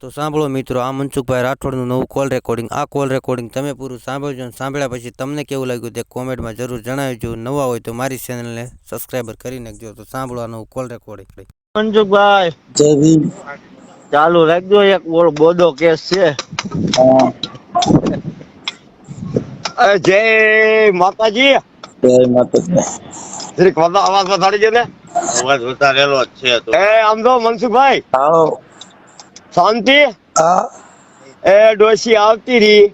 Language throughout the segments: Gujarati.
તો સાંભળો મિત્રો આ મનસુખભાઈ રાઠોડનું નવું કોલ રેકોર્ડિંગ આ કોલ રેકોર્ડિંગ તમે પૂરું સાંભળજો અને સાંભળ્યા પછી તમને કેવું લાગ્યું તે કોમેન્ટમાં જરૂર જણાવજો. નવા હોય તો મારી ચેનલને સબસ્ક્રાઈબર કરી નાખજો. તો સાંભળો આ નવું કોલ રેકોર્ડિંગ મનસુખભાઈ. જય ભીમ. ચાલુ રાખજો એક બોલ બોડો કેસ છે. જય માતાજી. જય માતાજી. શ્રી વધુ અવાજ વધારી દે ને? અવાજ વધારેલો છે એ આમ તો મનસુખભાઈ. આવો. શાંતિ? હા. એ ડોશી આવતી રહી.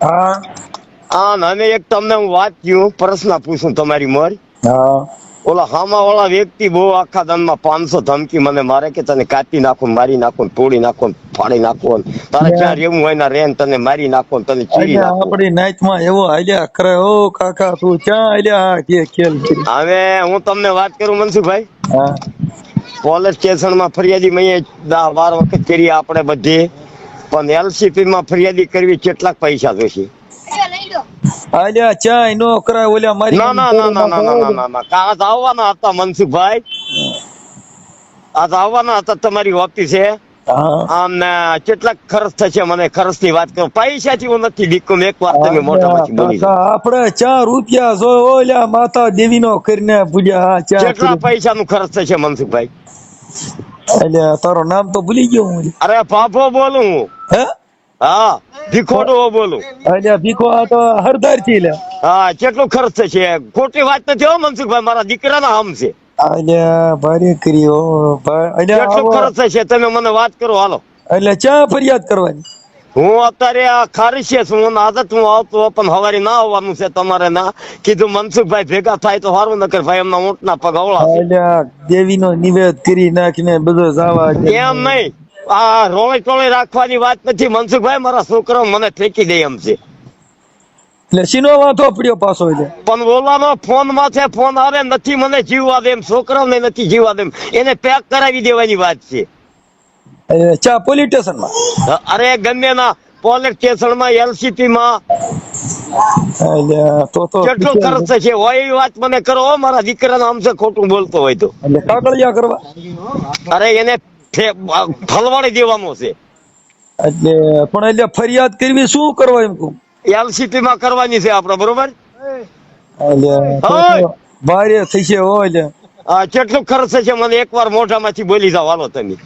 હા. આ અને એક તમને હું વાત કયું પ્રશ્ન પૂછું તમારી મોર. હા. ઓલા હામા વાળા વ્યક્તિ બહુ આખા દાનમાં પાંચસો ધમકી મને મારે કે તને કાપી નાખો મારી નાખો તોડી નાખો ફાડી નાખો તારે. ક્યાં રહેવું હોય ને રેન તને મારી નાખો તને ચીરી નાખો. આપણી નાઈટમાં એવો હાલ્યા કરે ઓ કાકા તું ક્યાં હાલ્યા કે ખેલ હવે હું તમને વાત કરું મનસુખભાઈ? હા. પોલીસ સ્ટેશનમાં ફરિયાદી મેં દા બાર વખત કરી આપણે બધી. પણ એલસીપી માં ફરિયાદી કરવી કેટલાક પૈસા જોશે. અલ્યા ચાય નો કરાય ઓલ્યા મારી ના ના ના ના ના ના ના ના કાં આવવાના હતા મનસુખભાઈ. આજ આવવાના હતા તમારી ઓફિસે. હા. આમ ને કેટલાક ખર્ચ થશે મને ખર્ચની વાત કરો. પૈસા થી હું નથી બીકું એક વાર તમે મોઢામાંથી બોલી આપડે ચાર રૂપિયા જો ઓલ્યા માતા દેવી નો કરીને પૂજા કેટલા પૈસા નું ખર્ચ થશે મનસુખભાઈ? એટલે તારો નામ તો ભૂલી ગયો હું. અરે પાપો બોલું હું. હે? હા ભીખોડો બોલું. એટલે ભીખો આ તો હરદારથી લે. હા કેટલું ખર્ચ થશે? ખોટી વાત નથી હો મનસુખભાઈ મારા દીકરાના આમ છે. અલ્યા ભારે કરી હો અલ્યા કેટલો ખર્ચ થશે? તમે મને વાત કરો હાલો. એટલે ચા ફરિયાદ કરવાની. હું અત્યારે આ ખારીશે છું હું આદત હું આવતો પણ હવારે ના આવવાનું છે તમારે ના. કીધું મનસુખભાઈ ભેગા થાય તો સારું નકર ભાઈ એમના ઊંટના પગ અવળા છે. અલ્યા દેવી નો નિવેદ કરી નાખીને બધો જાવા એમ નહીં. આ રોળે ટોળે રાખવાની વાત નથી. મનસુખભાઈ મારા છોકરો મને ફેંકી દે એમ છે. એટલે શીનો વાંધો પડ્યો પાછો એટલે પણ ઓલાનો ફોન માથે ફોન આવે નથી મને જીવવા દે છોકરાઓને નથી જીવવા દે એને પેક કરાવી દેવાની વાત છે. ચા પોલીસ સ્ટેશનમાં અરે ગમે ના. પોલીસ સ્ટેશનમાં. એલસીપી માં તો તો કેટલો ખર્ચ છે? હોય એવી વાત મને કરો મારા દીકરાના આમ છે ખોટું બોલતો હોય તો. એટલે કાગળિયા કરવા? અરે એને ફલવાડી દેવાનો છે. એટલે પણ એટલે ફરિયાદ કરવી શું કરવા એમ કહું? એલસીપી માં કરવાની છે આપણે બરોબર? ભારે થશે ઓલે આ કેટલું ખર્ચ છે મને એકવાર મોઢામાંથી બોલી જાવ હાલો તમે.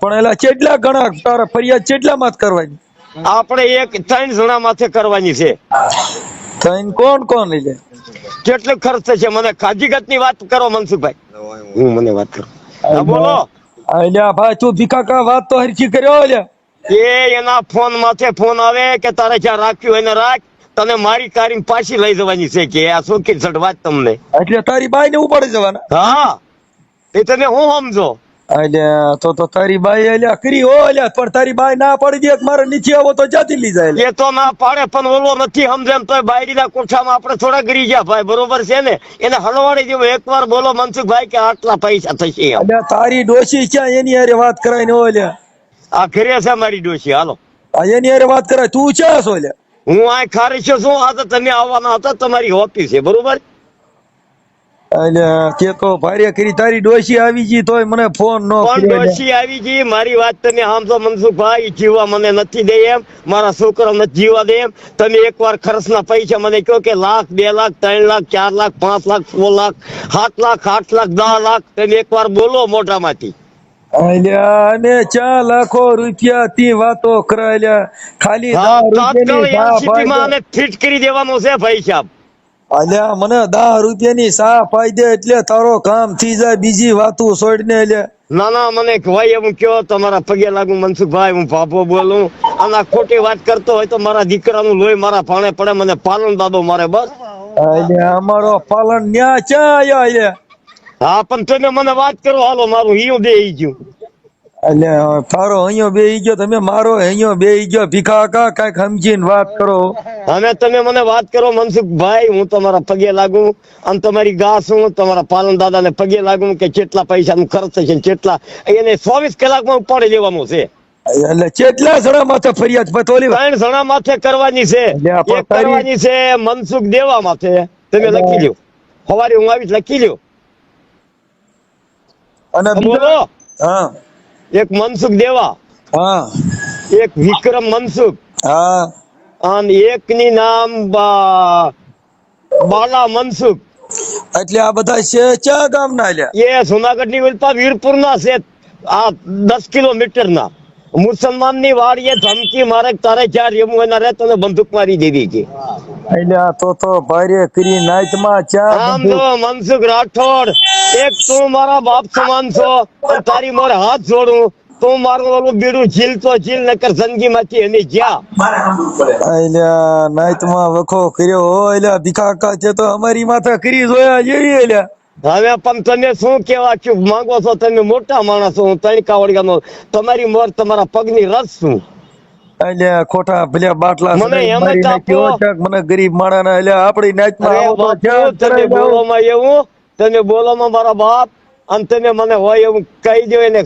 પણ એલા કેટલા ઘણા તારા ફરિયાદ કેટલા માં કરવાની? આપણે એક ત્રણ જણા માથે કરવાની છે. ત્રણ કોણ કોણ એટલે? કેટલું ખર્ચ થશે મને ખાજીગતની વાત કરો મનસુખભાઈ. હું મને વાત કરો. બોલો. અલ્યા ભાઈ તું ભીખા વાત તો હરખી કર્યો અલ્યા એ એના ફોન માથે ફોન આવે કે તારે જ્યાં રાખ્યું એને રાખ તને મારી કારી પાછી લઈ જવાની છે કે આ સટ વાત તમને? એટલે તારી બાઈ ને ઉપાડી જવાના? હા એ તને હું સમજો? અલ્યા તો તો તારી બાઈ અલ્યા કરી હો અલ્યા પણ તારી બાઈ ના પાડી દે મારે નીચે આવો તો જાતી લઈ જાય એ તો ના પાડે પણ ઓલો નથી સમજે એમ તો બાયડીના કોઠામાં આપણે થોડા ગરી ગયા ભાઈ બરોબર છે ને? એને હલવાડી દેવો. એકવાર બોલો મનસુખભાઈ કે આટલા પૈસા થશે અલ્યા તારી ડોશી ક્યાં એની હારે વાત કરાય ને હો અલ્યા આ ઘરે છે મારી ડોશી હાલો. એની હારે વાત કરે તું ક્યાં છો અલ્યા હું આ ખારીશો છું આ તો તમે આવવાના હતા તમારી ઓફિસ છે બરોબર? એટલે કે તો ભારે કરી તારી ડોશી આવી ગઈ તોય મને ફોન નો પણ ડોશી આવી ગઈ? મારી વાત તમે સમજો મનસુખભાઈ જીવવા મને નથી દે એમ. મારા છોકરો નથી જીવવા દે એમ. તમે એકવાર ખર્ચના પૈસા મને કહો કે લાખ બે લાખ ત્રણ લાખ ચાર લાખ પાંચ લાખ સો લાખ સાત લાખ આઠ લાખ દસ લાખ તમે એકવાર બોલો મોઢામાંથી. અલ્યા અને ચા લાખો રૂપિયા થી વાતો કરાય અલ્યા ખાલી રૂપિયાની ફિટ કરી દેવાનો છે ભાઈ સાહેબ. અલ્યા મને દા રૂપિયાની સા ફાયદે એટલે તારો કામ થઈ જાય બીજી વાતો છોડીને અલ્યા ના ના મને ભાઈ એમ કયો તમારા પગે લાગુ મનસુખભાઈ હું ભાભો બોલું. અને ખોટી વાત કરતો હોય તો મારા દીકરાનું લોહી મારા ભાણે પડે મને પાલન દાદો મારે બસ. અલ્યા અમારો પાલન ન્યા ચા અલ્યા. હા પણ તમે મને વાત કરો હાલો મારું હિયું બે ગયું. એટલે તારો અહીંયા બે ગયો તમે મારો અહીંયા બે ગયો ભીખા કા કાંઈક સમજીને વાત કરો. અને તમે મને વાત કરો મનસુખભાઈ હું તમારા પગે લાગુ અને તમારી ગા છું તમારા પાલન દાદાને પગે લાગુ કે કેટલા પૈસાનું ખર્ચ થશે ને કેટલા એને ચોવીસ કલાકમાં ઉપાડી લેવાનું છે. એટલે કેટલા જણા માથે ફરિયાદ પતોલી ત્રણ જણા માથે કરવાની છે. એક કરવાની છે મનસુખ દેવા માથે. તમે લખી લ્યો. સવારે હું આવીશ લખી લ્યો. અને બોલો. હા. એક મનસુખ દેવા. હા. એક વિક્રમ મનસુખ. હા. અને એકની નામ બાલા મનસુખ. એટલે આ બધા છે ચા ગામ ના એ જુનાગઢની ઉલ્પા વીરપુર ના છે. આ દસ કિલોમીટર ના મુસલમાનની વાડીએ ધમકી મારે તારે જ્યાં રેવું એના રે તને બંદૂક મારી દેવી છે. એટલે તો તો ભારે કરી ક્યાં આમ બંદૂક? મનસુખ રાઠોડ. એક તું મારા બાપ સમાન છો તારી મારે હાથ જોડું. તું મારું ઓલું બીડું જીલ તો જીલ નકર જિંદગી માંથી એની જ્યાં. અલ્યા નાઈટમાં વખો કર્યો હો અલ્યા ભીખા કાકા છે તો અમારી માથે કરી જોયા જેવી અલ્યા. હવે પણ તમે શું કેવા કે માંગો છો તમે મોટા માણસ હું તણકા વળગાનો. તમારી મોર તમારા પગની રસ શું? અલ્યા ખોટા ભલ્યા બાટલા મને એમ. મને ગરીબ માણસના અલ્યા આપણી નાઈટમાં અરે આવો તો બાપુ તમે ચડાઈ જાઓ? એવું તમે બોલોમાં મારા બાપ અને તમે મને હોય એવું કહી દો એને.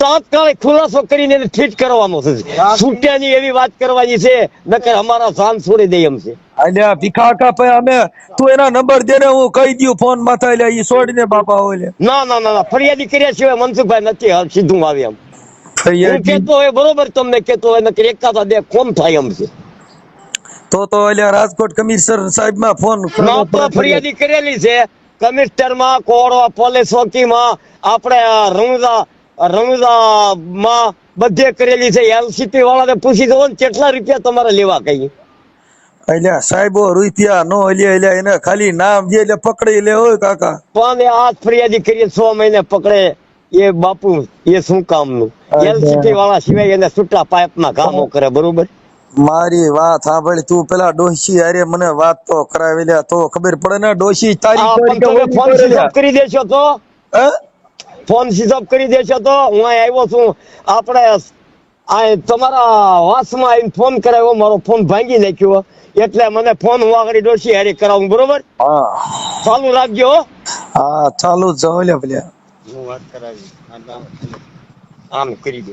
તાત્કાલિક ખુલાસો કરીને એને ઠીક કરવાનો છે. છૂટ્યાની એવી વાત કરવાની છે નકર અમારા સાન છોડી દે એમ છે. અલ્યા ભીખાકા ભાઈ અમે તું એના નંબર દે ને હું કહી દઉં ફોન માથે અલ્યા ઈ છોડીને બાપા હોય ના ના ના ફરિયાદી કર્યા સિવાય મનસુખભાઈ નથી સીધું આવે એમ હું કેતો હોય બરોબર તમને કેતો હોય નકર એકાદા બે કોમ થાય એમ છે. તો તો અલ્યા રાજકોટ કમિશનર સાહેબમાં ફોન. ફરિયાદી કરેલી છે. કમિશનરમાં કોડવા પોલીસ ચોકી માં આપણે રણુદા રણુદા માં બધે કરેલી છે. એલસીપી વાળાને પૂછી દો ને કેટલા રૂપિયા તમારે લેવા કઈ. સાહેબો રૂપિયા નો એટલે એને ખાલી નામ એટલે પકડી લે હોય કાકા. પણ આ ફરિયાદી કરીએ છ મહિને પકડે. એ બાપુ એ શું કામનું? અચ્છા. એલસીપી વાળા સિવાય એને છૂટા પાઇપમાં કામો કરે બરોબર? મારી વાત સાંભળી તું પેલા ડોશી અરે મને વાત તો કરાવી લે. તો ખબર પડે ને ડોશી તારી ફોન સ્વિચ કરી દેશો તો? ફોન સ્વિચ કરી દેશો તો. હું આવ્યો છું. આપણે આ તમારા વાસમાં આવીને ફોન કરાવ્યો. મારો ફોન ભાંગી નાખ્યો. એટલે મને ફોન હું આગળ ડોશી હારી કરાવું બરોબર? હા. ચાલુ રાખજો હા. ચાલુ જવું લે ભલે. હું વાત કરાવી. આમ કરી દે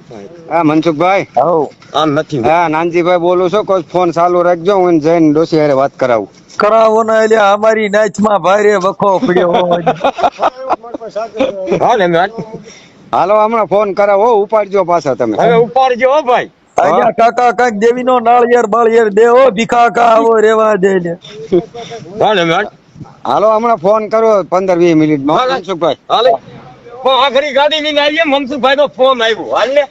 હા મનસુખભાઈ? હવ આમ નથી. હા નાનજીભાઈ બોલું છું કોઈ ફોન ચાલુ રાખજો હું જઈને ડોસી હારે વાત કરાવું. કરાવો ને એટલે અમારી નાચમાં ભારે વખો પડ્યો હા ને હાલો. હમણાં ફોન કરાવો હો, ઉપાડજો પાછા તમે. હવે ઉપાડજો હો ભાઈ. અહીંયા કાકા દેવી નો નાળિયેર બાળિયેર દેવો ભીખા કા આવો રેવા દે ને. હાલો હમણાં ફોન કરો પંદર વીસ મિનિટમાં સુખભાઈ હાલે. આખરી ગાડી લઈને આવીએ મનસુખભાઈ નો ફોન આવ્યો. હાલ. ને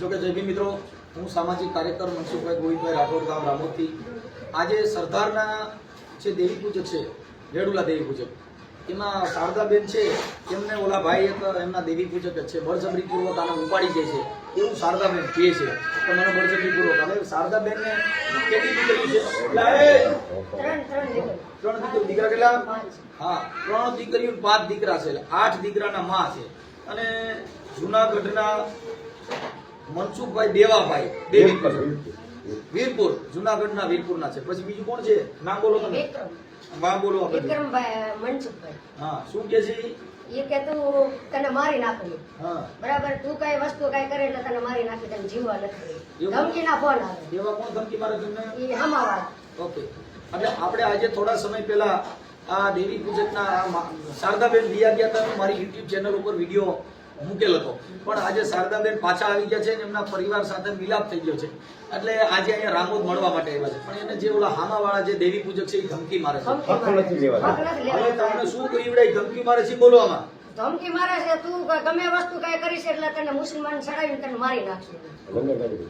જોકે જય ભીમ મિત્રો હું સામાજિક કાર્યકર મનસુખભાઈ ગોવિંદભાઈ રાઠોડ ગામ રામોદથી. આજે સરદારના જે દેવી પૂજક છે રેડુલા દેવી પૂજક એમાં શારદાબેન છે એમને ઓલા ભાઈ એક એમના દેવી પૂજક જ છે બળજબરીપૂર્વક આને ઉપાડી જાય છે એવું શારદાબેન કહે છે. તો મને બળજબરીપૂર્વક હવે શારદાબેનને કેટલી દીકરી છે? ત્રણ દીકરા કેટલા? હા ત્રણ દીકરીઓ પાંચ દીકરા છે આઠ દીકરાના માં છે. અને જુનાગઢના મનસુખભાઈ દેવાભાઈ દેવી વીરપુર જુનાગઢના વીરપુરના છે. પછી બીજું કોણ છે? નામ બોલો તમે. નામ બોલો આપણે. વિક્રમભાઈ મનસુખભાઈ. હા શું કે છે? એ કે તું તને મારી નાખું. હા. બરાબર? તું કઈ વસ્તુ કઈ કરે એટલે તને મારી નાખી તને જીવવા નથી ધમકી ના ફોન આવે. એવા કોણ ધમકી મારે તમને? એ હમાવાળા. ઓકે. એટલે આપણે આજે થોડા સમય પહેલા આ દેવી પૂજકના શારદાબેન લિયા ગયા હતા મારી યુટ્યુબ ચેનલ ઉપર વીડિયો મૂકેલ હતો. પણ આજે શારદાબેન પાછા આવી ગયા છે અને એમના પરિવાર સાથે મિલાપ થઈ ગયો છે. એટલે આજે અહીંયા રામોદ મળવા માટે આવ્યા છે. પણ એને જે ઓલા હામાવાળા જે દેવી પૂજક છે એ ધમકી મારે છે. હવે તમને શું કરી ધમકી મારે છે બોલો આમાં. ધમકી મારે છે તું ગમે વસ્તુ કઈ કરીશ એટલે તને મુસલમાન ચડાવીને તને મારી નાખશું.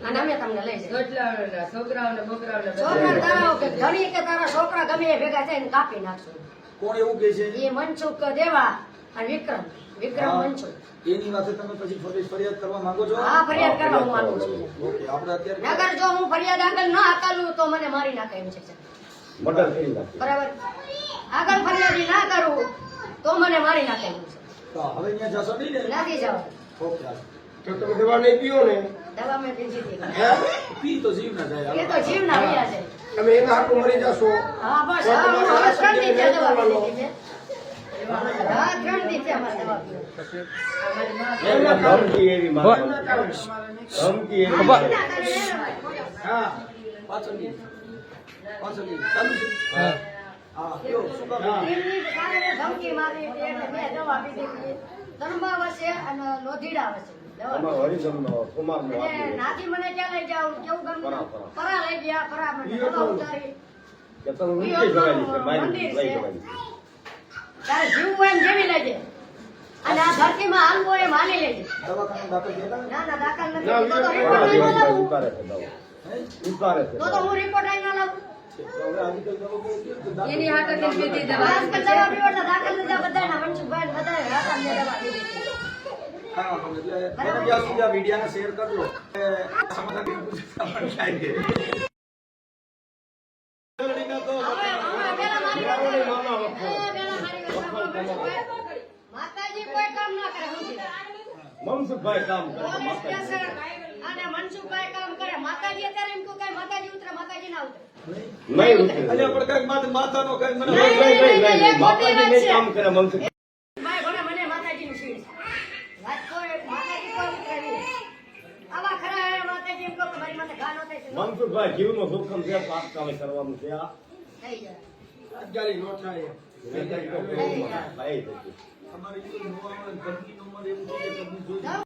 અને અમે તમને લઈ જઈશું. છોકરાઓને બોકરાઓને છોકરા તારા કે ધણી કે તારા છોકરા ગમે એ ભેગા થઈને કાપી નાખશું. કોણ એવું કે છે? એ મનસુખ દેવા અને વિક્રમ. વિક્રમ મનસુખ. એની વાતે તમે પછી ફરી ફરિયાદ કરવા માંગો છો? હા ફરિયાદ કરવા હું માંગુ છું. ઓકે આપણે અત્યારે નગર જો હું ફરિયાદ આગળ ના હકાલું તો મને મારી નાખે એમ છે. બરાબર? આગળ ફરિયાદી ના કરું તો મને મારી નાખે એમ છે. તો હવે અહીંયા જશો નહીં ને? લાગી જાઓ. ઓકે તો તમે દવા નહીં પીઓ ને? દવા મેં પીધી હતી. હે? પી તો જીવ ના જાય એ તો જીવ ના રહ્યા છે. તમે એના હાથું મરી જશો. હા બસ હા હું હવે ત્રણ દી થયા દવા પીધી. હા ત્રણ દી દવા પીધી. હા. પાછળ પાછળ નહીં. ચાલુ છે? હા. ધમકી મારી એટલે મેં દવા પીધી હતી. ધર્માવશે અને લોધીડા વસે. દવા હરિજનનો કુમારનો અને નાથી મને ક્યાં લઈ જાવ કેવું ગામ પરા, પરા. પરા લઈ ગયા પરા મને દવા ઉતારી. કે તમે ઈ ઊંચી જવાની છે મંદિર છે. તારે જીવવું એમ જીવી લેજે અને આ ધરતીમાં હાલવું હોય એમ માની લેજે ના? ના દાખલ નથી. તો રિપોર્ટ લાવું. તો તો હું રિપોર્ટ લાવું. એની દવા. આજકાલ દવા દાખલ દવા એટલે શેર કરજો. સમાધાન મનસુખભાઈ. કામ કરે અને મનસુખભાઈ કામ કરે. માતાજી અત્યારે એમ કહું કઈ માતાજી ઉતરે માતાજી ના ઉતરે નહીં. અલ્યા પણ કંઈક માથે માથાનો કંઈક મને નહીં, નહીં, કામ કરે મનસુખ. ભાઈ ભલે મને માતાજીની શીળ છે. વાત કોઈ માતાજી કોઈ ઉતરે આવા ખરા હે માતાજી એમ કહું કે મારી માથે ઘા થાય છે. મનસુખભાઈ જીવનો જોખમ છે તાત્કાલિક કરવાનું છે આ. થઈ જાય. અત્યારે નો થાય. અમારી એવું છે કે